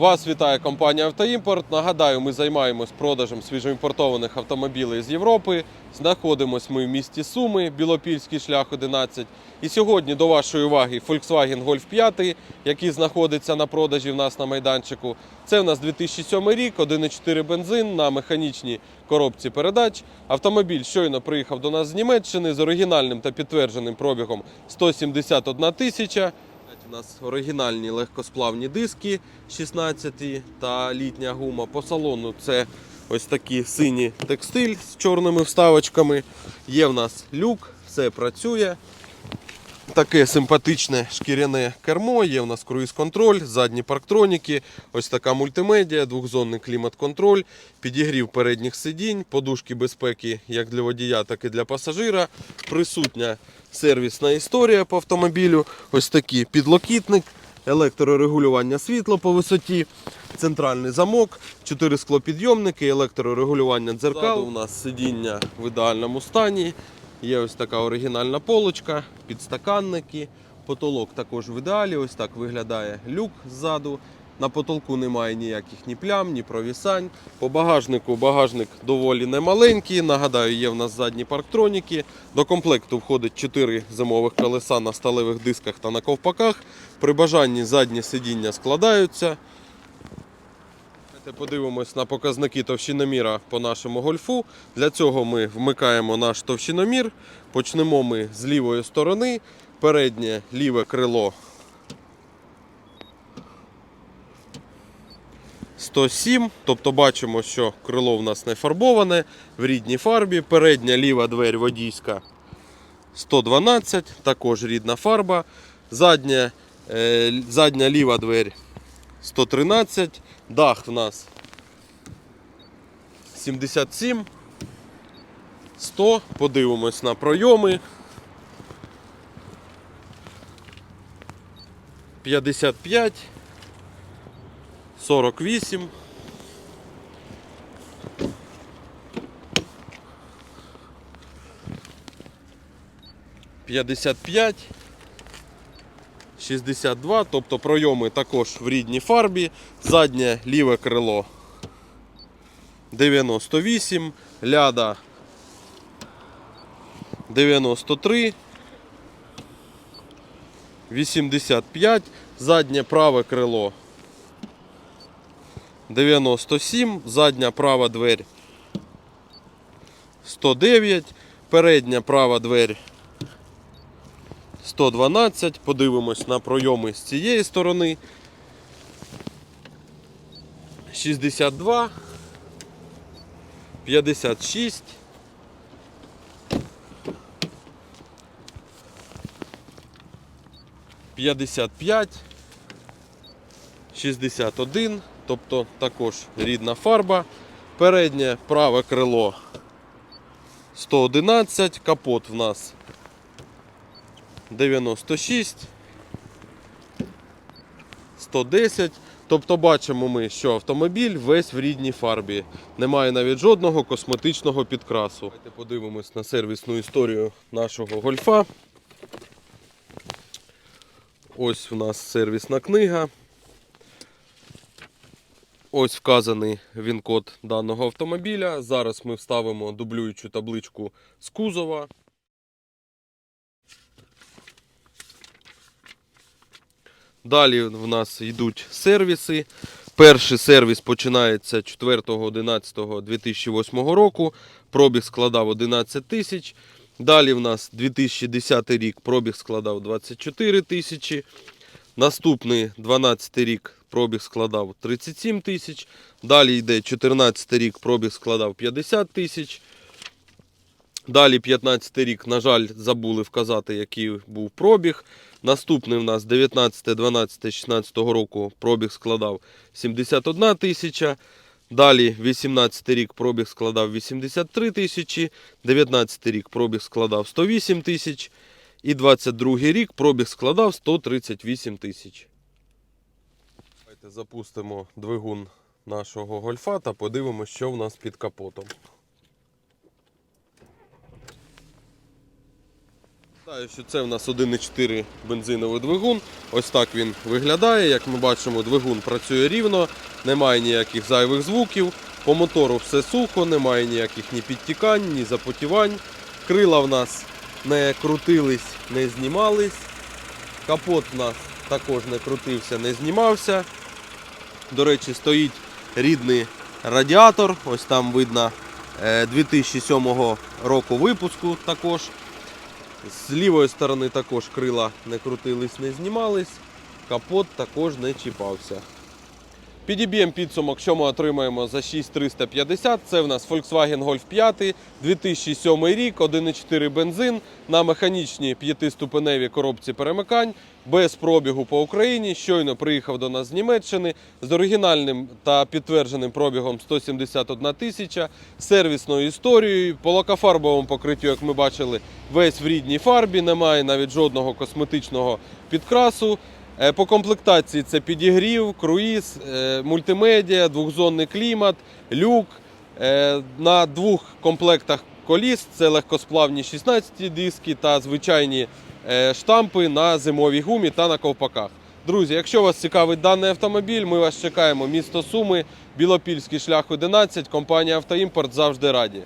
Вас вітає компанія Автоімпорт. Нагадаю, ми займаємось продажем свіжоімпортованих автомобілів з Європи. Знаходимось ми в місті Суми, Білопільський шлях 11. І сьогодні до вашої уваги Volkswagen Golf 5, який знаходиться на продажі в нас на майданчику. Це у нас 2007 рік, 1,4 бензин на механічній коробці передач. Автомобіль щойно приїхав до нас з Німеччини з оригінальним та підтвердженим пробігом 171 тисяча. У нас оригінальні легкосплавні диски 16 та літня гума. По салону це ось такі сині текстиль з чорними вставочками. Є в нас люк, все працює. Таке симпатичне шкіряне кермо, є в нас круїз-контроль, задні парктроніки, ось така мультимедіа, двохзонний клімат-контроль, підігрів передніх сидінь, подушки безпеки як для водія, так і для пасажира. Присутня сервісна історія по автомобілю. Ось такий підлокітник, електрорегулювання світла по висоті, центральний замок, 4 склопідйомники, електрорегулювання дзеркал. Ззаду у нас сидіння в ідеальному стані. Є ось така оригінальна полочка, підстаканники. Потолок також в ідеалі. Ось так виглядає люк ззаду. На потолку немає ніяких ні плям, ні провісань. По багажнику багажник доволі немаленький. Нагадаю, є в нас задні парктроніки. До комплекту входить 4 зимових колеса на сталевих дисках та на ковпаках. При бажанні задні сидіння складаються. Давайте подивимось на показники товщиноміра по нашому гольфу. Для цього ми вмикаємо наш товщиномір. Почнемо ми з лівої сторони. Переднє ліве крило 107. Тобто бачимо, що крило в нас не фарбоване в рідній фарбі. Передня ліва двері водійська 112, також рідна фарба. Задня, е, задня ліва двері 113. Дах в нас 77. 100. Подивимось на пройоми. 55. 48. П'ятдесят п'ять. 62, тобто пройоми також в рідній фарбі. Заднє ліве крило 98, ляда 93, 85, заднє праве крило 97, задня права двері 109, передня права двері 112. Подивимось на пройоми з цієї сторони. 62. 56. 55. 61. Тобто також рідна фарба. Переднє праве крило 111. Капот в нас 96, 110. Тобто бачимо ми, що автомобіль весь в рідній фарбі. Немає навіть жодного косметичного підкрасу. Давайте подивимось на сервісну історію нашого гольфа. Ось у нас сервісна книга. Ось вказаний він-код даного автомобіля. Зараз ми вставимо дублюючу табличку з кузова. Далі в нас йдуть сервіси. Перший сервіс починається 4.11.2008 року. Пробіг складав 11 тисяч. Далі в нас 2010 рік пробіг складав 24 тисячі. Наступний 12 рік пробіг складав 37 тисяч. Далі йде 14 рік пробіг складав 50 тисяч. Далі 15 рік, на жаль, забули вказати, який був пробіг. Наступний у нас 19, 12, 16 року пробіг складав 71 тисяча. Далі 18 рік пробіг складав 83 тисячі, 19 рік пробіг складав 108 тисяч і 22 рік пробіг складав 138 тисяч. Давайте запустимо двигун нашого гольфа та подивимося, що в нас під капотом. Нагадаю, що це в нас 1,4 бензиновий двигун. Ось так він виглядає. Як ми бачимо, двигун працює рівно, немає ніяких зайвих звуків. По мотору все сухо, немає ніяких ні підтікань, ні запотівань. Крила в нас не крутились, не знімались. Капот в нас також не крутився, не знімався. До речі, стоїть рідний радіатор. Ось там видно е, 2007 року випуску також. З лівої сторони також крила не крутились, не знімались. Капот також не чіпався. Підіб'ємо підсумок, що ми отримаємо за 6350. Це в нас Volkswagen Golf 5, 2007 рік, 1,4 бензин на механічній п'ятиступеневій коробці перемикань, без пробігу по Україні. Щойно приїхав до нас з Німеччини з оригінальним та підтвердженим пробігом 171 тисяча, сервісною історією, по лакофарбовому покриттю, як ми бачили, весь в рідній фарбі, немає навіть жодного косметичного підкрасу. Е, По комплектації це підігрів, круїз, е, мультимедіа, двохзонний клімат, люк. Е, На двох комплектах коліс це легкосплавні 16 диски та звичайні штампи на зимовій гумі та на ковпаках. Друзі, якщо вас цікавить даний автомобіль, ми вас чекаємо. Місто Суми, Білопільський шлях 11, компанія Автоімпорт завжди раді.